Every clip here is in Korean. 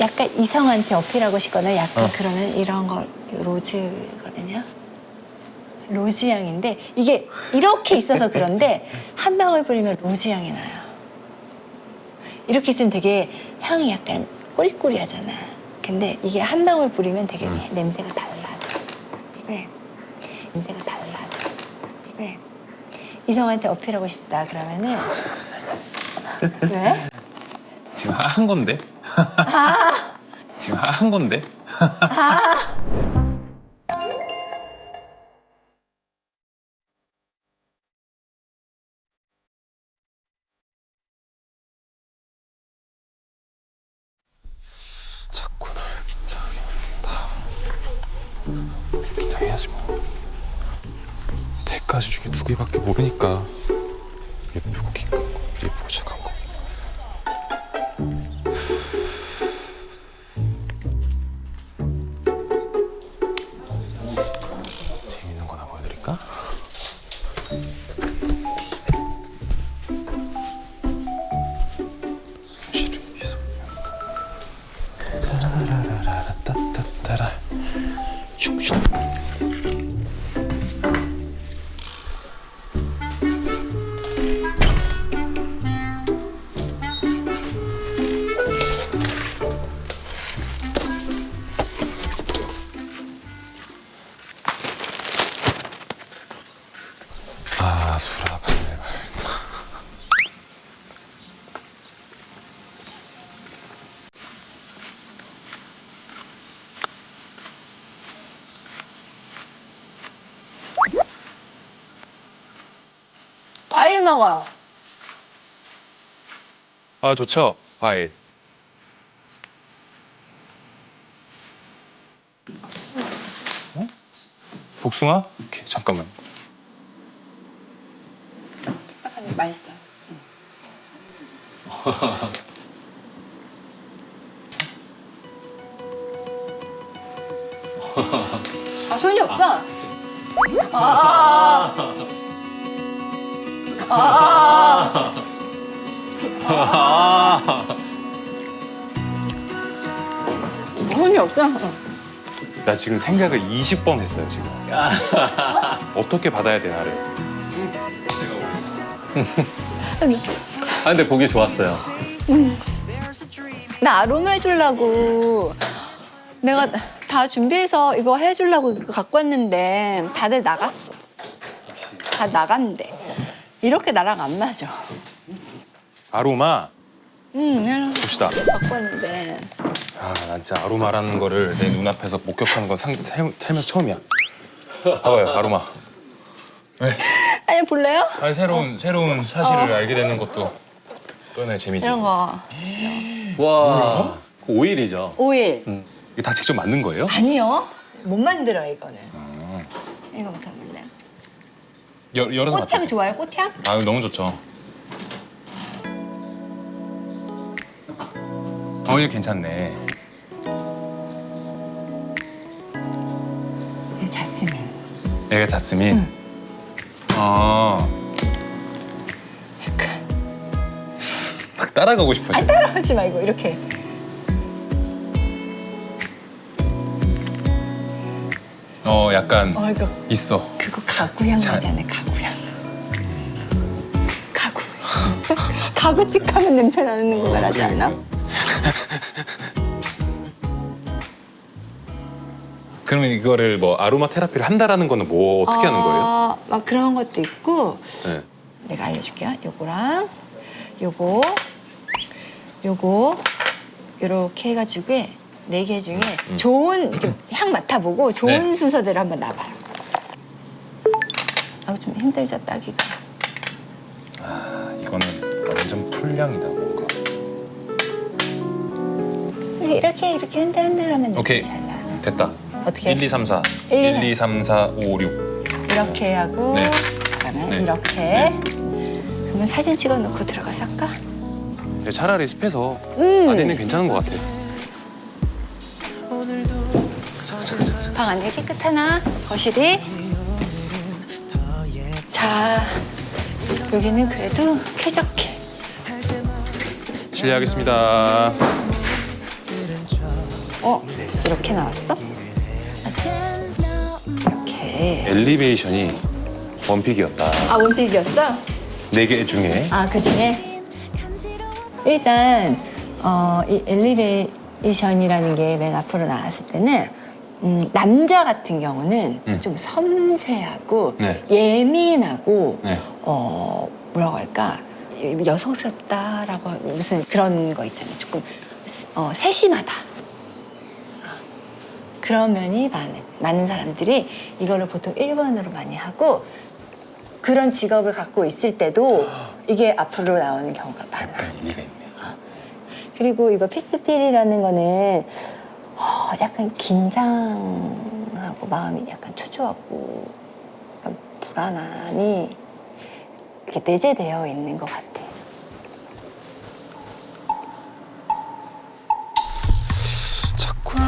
약간 이성한테 어필하고 싶거나 약간 어. 그러면 이런 거 로즈거든요. 로즈 향인데 이게 이렇게 있어서 그런데 한 방울 뿌리면 로즈 향이 나요. 이렇게 있으면 되게 향이 약간 꾸리꾸리하잖아. 근데 이게 한 방울 뿌리면 되게 음. 냄새가 달라져. 이게 냄새가 달라져. 이게 이성한테 어필하고 싶다 그러면은 왜? 지금 하- 한 건데? 아, 지금 하- 한 건데? 아. 먹어. 아 좋죠 과일 어? 복숭아? 오케이 잠깐만 딱딱한데 맛있어. 아 손이 없어. 아. 아. 손이 없어. 나 지금 생각을 20번 했어요 지금. 어떻게 받아야 돼 나를? 아 근데 보기 좋았어요. 나 아로마 해주려고. 내가 다 준비해서 이거 해주려고 이거 갖고 왔는데 다들 나갔어. 다 나갔는데 이렇게 나랑 안 맞아. 아로마? 응, 봅시다. 갖고 왔는데. 아 난 진짜 아로마라는 거를 내 눈앞에서 목격하는 건 상, 살, 살면서 처음이야. 봐봐요 아로마. 아니 볼래요? 아니 새로운 새로운 사실을 알게 되는 것도 또 하나의 재미지. 이런 거. 와 오일이죠. 오일. 이게 다 직접 만든 거예요? 아니요. 못 만들어 이거는. 이거부터 볼 래? 여, 열어서 꽃향 맡아볼게요. 좋아요 꽃향? 아 너무 좋죠. 어 이거 괜찮네. 네, 자스민. 얘가 자스민? 아, 약간. 막 따라가고 싶어 아니 따라하지 말고 이렇게 어 약간 어 이거 있어 그거 가구향 자- 나잖아요 가구향 가구 가구집 가면 냄새 나는 거가 나지 않아? 그러면 이거를 뭐 아로마 테라피를 한다라는 거는 뭐 어떻게 하는 거예요? 아, 막 그런 것도 있고 네. 내가 알려줄게요. 요거랑 요거 요거 요렇게 해가지고 네 개 중에 좋은 이렇게 향 맡아보고 좋은 네. 순서대로 한번 놔봐요. 아우 좀 힘들죠 따기가. 아, 이거는 완전 풀량이다 뭔가 이렇게 이렇게 흔들흔들 하면 오케이. 잘 나요. 됐다 어떻게? 1, 2, 3, 4 1, 1, 2, 3, 4, 5, 6 이렇게 하고 네. 그러면 네. 이렇게 네. 그러면 사진 찍어놓고 들어가서 할까? 차라리 습해서 음. 안에는 괜찮은 것 같아 방 안에 깨끗하나? 거실이? 자, 여기는 그래도 쾌적해. 실례하겠습니다 어 이렇게 나왔어? 이렇게. 엘리베이션이 원픽이었다. 아 원픽이었어? 네 개 중에 아, 그 중에? 일단, 어, 이 엘리베이션이라는 게 맨 앞으로 나왔을 때는, 음, 남자 같은 경우는 음. 좀 섬세하고, 네. 예민하고, 네. 어, 뭐라고 할까, 여성스럽다라고 무슨 그런 거 있잖아요. 조금, 어, 세심하다. 그런 면이 많은, 많은 사람들이 이거를 보통 1번으로 많이 하고, 그런 직업을 갖고 있을 때도 이게 앞으로 나오는 경우가 많아. 약간 의미가 있네. 그리고 이거 피스필이라는 거는 어, 약간 긴장하고 마음이 약간 초조하고 약간 불안함이 이렇게 내재되어 있는 것 같아. 자꾸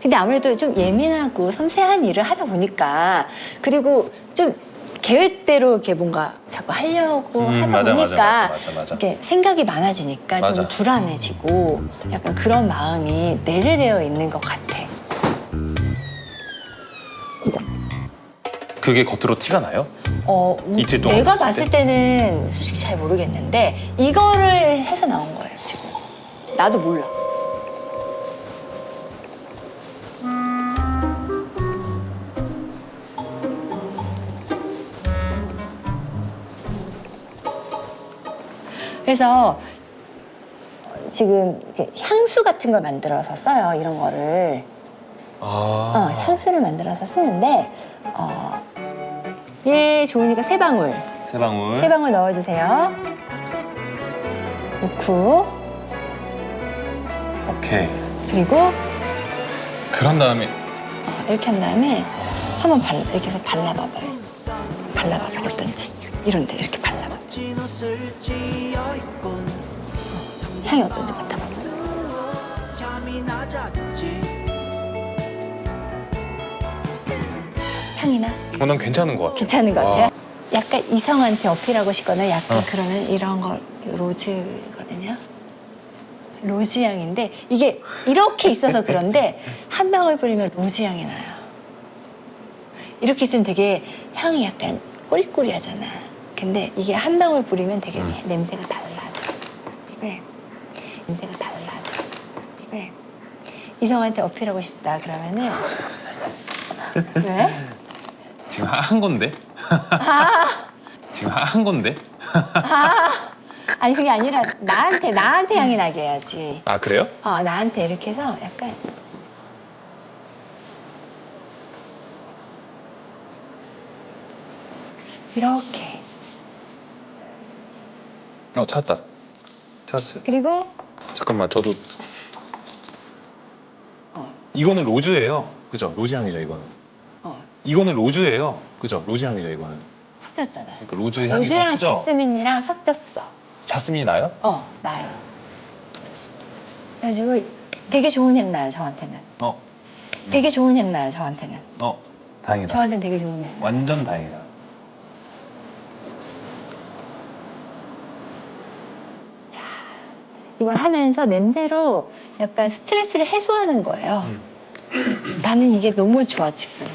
근데 아무래도 좀 예민하고 섬세한 일을 하다 보니까 그리고 좀 계획대로 이렇게 뭔가 자꾸 하려고 음, 하다 맞아, 보니까 맞아, 맞아, 맞아. 이렇게 생각이 많아지니까 맞아. 좀 불안해지고 약간 그런 마음이 내재되어 있는 것 같아. 그게 겉으로 티가 나요? 어, 우- 이틀 동안 내가 봤을 봤을 때는 솔직히 잘 모르겠는데 이거를 해서 나온 거예요 지금. 나도 몰라. 그래서 지금 이렇게 향수 같은 걸 만들어서 써요 이런 거를. 어, 아. 향수를 만들어서 쓰는데 어, 얘 좋으니까 세 방울 세 방울. 세 방울 넣어주세요. 넣고 오케이. 그리고 그런 다음에 어, 이렇게 한 다음에 한번 발 이렇게 해서 발라봐봐요. 발라봐봐 어떤지 이런데 이렇게 발라봐. 향이 어떤지 맡아봐. 향이 나? 어, 난 괜찮은 것 같아. 괜찮은 것 와. 같아요. 약간 이성한테 어필하고 싶거나 약간 어. 그러는 이런 거 로즈거든요. 로즈 향인데 이게 이렇게 있어서 그런데 한 방울 뿌리면 로즈 향이 나요. 이렇게 있으면 되게 향이 약간 꾸리꾸리하잖아. 근데 이게 한 방울 뿌리면 되게 음. 냄새가 달라져. 이게 냄새가 달라져. 이게 이성한테 어필하고 싶다 그러면은 왜? 지금 한 건데? 지금 한 건데? 아, 아니 그게 아니라 나한테 나한테 향이 나게 해야지. 아 그래요? 어 나한테 이렇게 해서 약간 이렇게 어 찾았다. 찾았어요. 그리고 잠깐만 저도 어, 이거는 로즈예요. 그죠? 로즈 향이죠 이거는. 어 이거는 로즈예요. 그죠? 로즈 향이죠 이거는. 섞였잖아. 그러니까 로즈 향이 로즈랑 그죠? 자스민이랑 섞였어. 자스민이 나요? 어 나요. 그래가지고 되게 좋은 향 나요 저한테는. 어. 되게 좋은 향 나요 저한테는. 어. 다행이다. 저한테는 되게 좋은 향. 완전 다행이다. 이걸 하면서 냄새로 약간 스트레스를 해소하는 거예요. 나는 이게 너무 좋아 지금.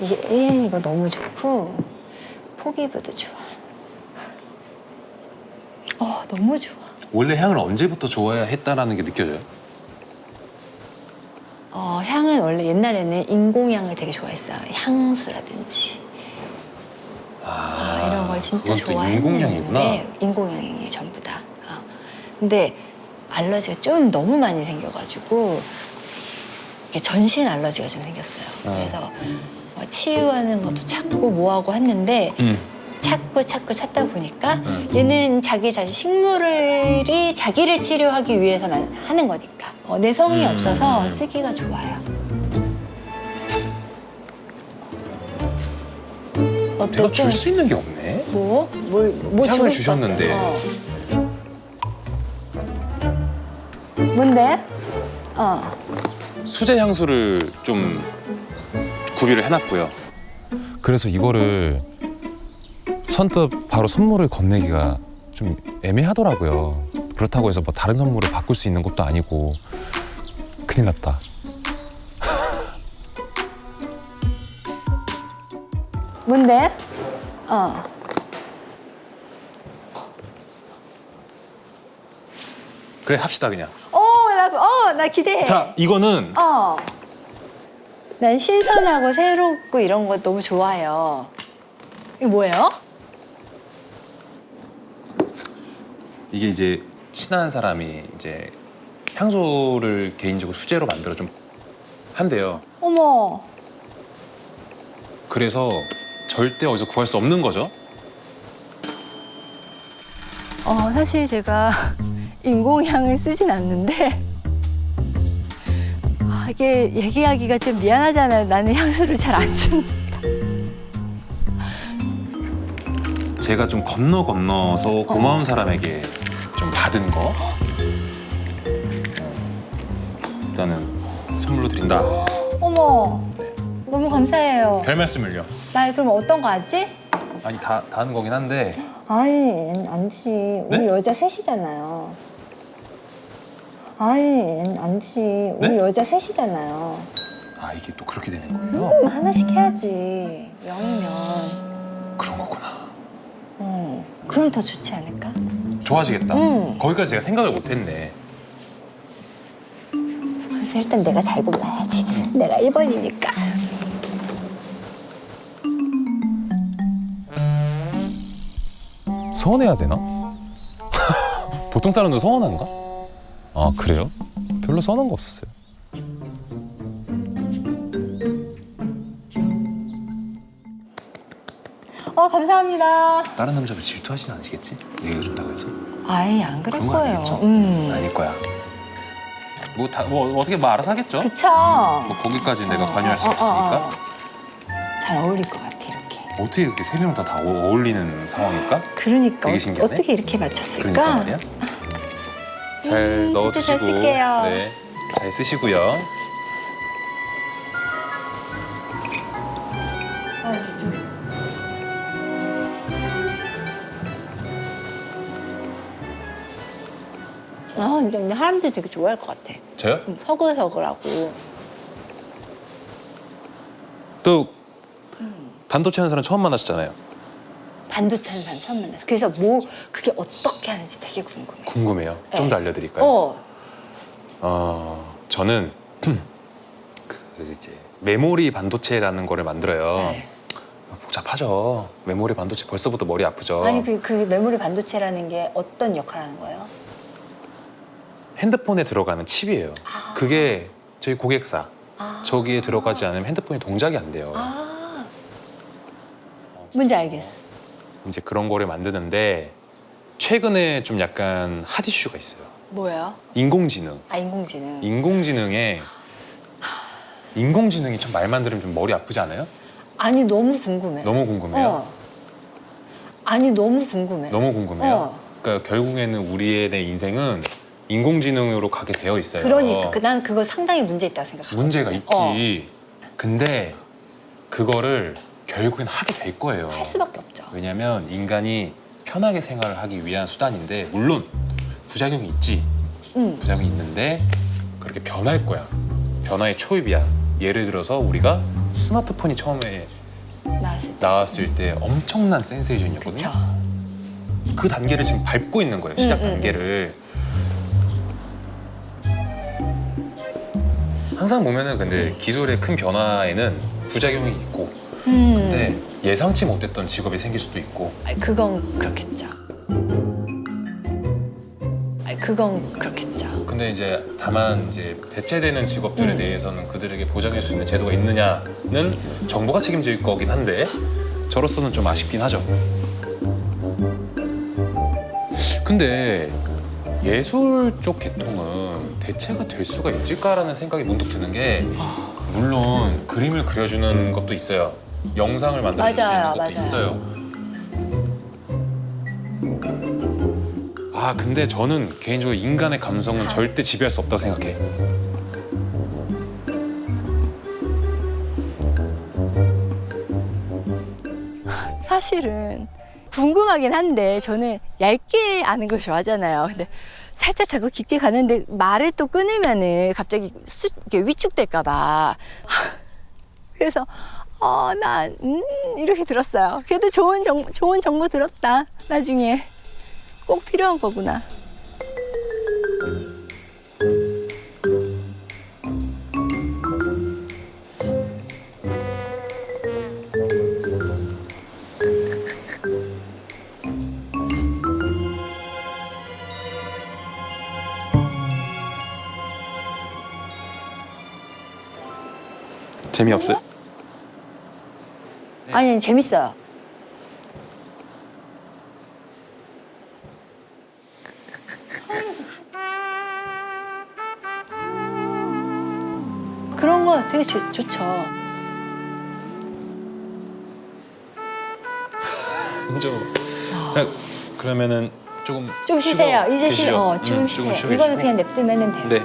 이게 일 이거 너무 좋고 포기부도 좋아. 어 너무 좋아. 원래 향을 언제부터 좋아해야 했다라는 게 느껴져요? 어 향은 원래 옛날에는 인공향을 되게 좋아했어요. 향수라든지 아, 이런 걸 진짜 그건 또 좋아했는데 인공향이구나. 인공향이에요 전부 다. 어. 근데 알러지가 좀 너무 많이 생겨가지고 이게 전신 알러지가 좀 생겼어요. 어. 그래서 뭐 치유하는 것도 찾고 뭐하고 했는데 응. 찾고 찾고 찾다 보니까 음. 얘는 자기 자신 식물이 자기를 치료하기 위해서만 하는 거니까 어, 내성이 음. 없어서 쓰기가 좋아요. 내가 어떨 줄수 있는 게 없네. 뭐? 뭘, 뭐 향을 주고 주셨는데. 싶었어 뭔데? 어. 수제 향수를 좀 구비를 해놨고요. 그래서 이거를 선뜻 바로 선물을 건네기가 좀 애매하더라고요. 그렇다고 해서 뭐 다른 선물을 바꿀 수 있는 것도 아니고 큰일 났다. 뭔데? 어. 그래 합시다 그냥. 어, 나, 기대해. 자 이거는 어. 난 신선하고 새롭고 이런 거 너무 좋아해요. 이거 뭐예요? 이게 이제 친한 사람이 이제 향수를 개인적으로 수제로 만들어 좀 한대요. 어머. 그래서 절대 어디서 구할 수 없는 거죠. 어, 사실 제가 인공향을 쓰진 않는데 아, 이게 얘기하기가 좀 미안하잖아요. 나는 향수를 잘안 쓰는. 제가 좀 건너 건너서 고마운 사람에게 좀 받은 거 어, 일단은 선물로 드린다. 어머. 너무 감사해요. 별 말씀을요. 나 그럼 어떤 거 하지? 아니 다, 다 하는 거긴 한데 아니, 안 되지. 우리 네? 여자 셋이잖아요. 아니, 안 되지. 우리 네? 여자 셋이잖아요. 아 이게 또 그렇게 되는 거예요? 하나씩 해야지. 영이면. 그런 거구나. 응. 그럼 더 좋지 않을까? 좋아하시겠다. 응. 거기까지 제가 생각을 못했네. 그래서 일단 내가 잘 골라야지. 내가 1번이니까. 서운해야 되나? 보통 사람도 서운한가? 아 그래요? 별로 서운한 거 없었어요. 어, 감사합니다. 다른 남자분 질투하진 않으시겠지? 내가 준다고 해서 아예 안 그럴 그런 거 거예요. 아니겠죠? 음. 아닐 거야. 뭐 다 뭐 어떻게 뭐 알아서 하겠죠? 그쵸? 뭐 거기까지 내가 어, 관여할 수 어, 어, 없으니까 어. 잘 어울릴 것 같아, 이렇게. 어떻게 이렇게 세 명 다 다 어울리는 상황일까? 그러니까 되게 어, 신기하네. 어떻게 이렇게 맞췄을까? 그러니까 말이야. 잘 음, 넣어주시고 잘 쓸게요. 네, 잘 쓰시고요. 아, 진짜. 아, 근데 근데 사람들이 되게 좋아할 것 같아. 저요? 음, 서글서글하고. 또 반도체 하는 사람 처음 만나셨잖아요. 반도체 하는 사람 처음 만나서. 그래서 뭐, 그게 어떻게 하는지 되게 궁금해. 궁금해요. 좀 네. 더 알려드릴까요? 어, 어, 저는 그 이제 메모리 반도체라는 거를 만들어요. 네. 복잡하죠. 메모리 반도체 벌써부터 머리 아프죠. 아니, 그, 그 메모리 반도체라는 게 어떤 역할을 하는 거예요? 핸드폰에 들어가는 칩이에요. 아. 그게 저희 고객사 아. 저기에 들어가지 않으면 핸드폰이 동작이 안 돼요. 아. 뭔지 알겠어. 이제 그런 거를 만드는데 최근에 좀 약간 핫 이슈가 있어요. 뭐예요? 인공지능. 아, 인공지능. 인공지능에 인공지능이 참 말만 들으면 좀 머리 아프지 않아요? 아니, 너무 궁금해. 너무 궁금해요. 어. 아니, 너무 궁금해. 너무 궁금해요. 어. 그러니까 결국에는 우리의 내 인생은 인공지능으로 가게 되어 있어요. 그러니까 그- 난 그거 상당히 문제 있다고 생각하고 문제가 있지. 근데 그거를 결국엔 하게 될 거예요. 할 수밖에 없죠. 왜냐하면 인간이 편하게 생활을 하기 위한 수단인데 물론 부작용이 있지. 응. 부작용이 있는데 그렇게 변할 거야. 변화의 초입이야. 예를 들어서 우리가 스마트폰이 처음에 나왔을 때. 나왔을 때 엄청난 센세이션이었거든요. 그 단계를 지금 밟고 있는 거예요. 시작 음, 음, 단계를. 항상 보면은 근데 기술의 큰 변화에는 부작용이 있고 음. 근데 예상치 못했던 직업이 생길 수도 있고 아니, 그건 그렇겠죠. 아니, 그건 그렇겠죠. 근데 이제 다만 이제 대체되는 직업들에 음. 대해서는 그들에게 보장할 수 있는 제도가 있느냐는 정부가 책임질 거긴 한데 저로서는 좀 아쉽긴 하죠. 근데 예술 쪽 계통은 대체가 될 수가 있을까라는 생각이 문득 드는 게 물론 그림을 그려주는 것도 있어요. 영상을 만들어줄 수 있는 맞아요, 것도 맞아요. 있어요. 아 근데 저는 개인적으로 인간의 감성은 절대 지배할 수 없다고 생각해. 사실은 궁금하긴 한데 저는 얇게 아는 걸 좋아하잖아요. 근데 살짝 자꾸 깊게 가는데 말을 또 끊으면은 갑자기 수, 이렇게 위축될까봐. 그래서 어, 난 음, 이렇게 들었어요. 그래도 좋은 정 좋은 정보 들었다. 나중에 꼭 필요한 거구나. 아니 재밌어요. 그런 거 되게 좋, 좋죠. 좀 그러면은 조금 좀 쉬세요. 쉬고 이제 쉬, 계시죠? 어, 지금 음, 쉬세요. 조금 쉬고 이거는 계시고. 그냥 냅두면 돼요. 네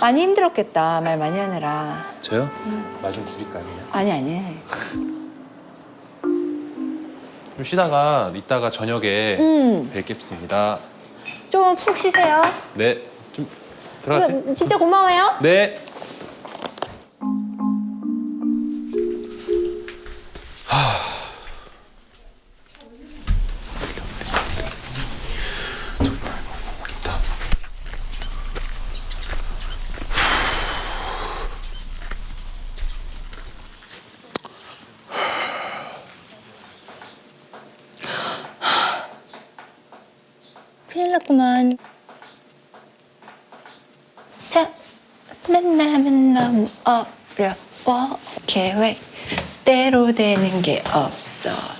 많이 힘들었겠다 말 많이 하느라. 저요? 말 좀 줄일까요 그냥? 아니 아니. 좀 쉬다가 이따가 저녁에 음, 뵙겠습니다 좀 푹 쉬세요. 네 좀 들어가세요 이거 진짜 고마워요. 네 자, 맨날 맨날 어려워 계획 대로 되는 게 없어.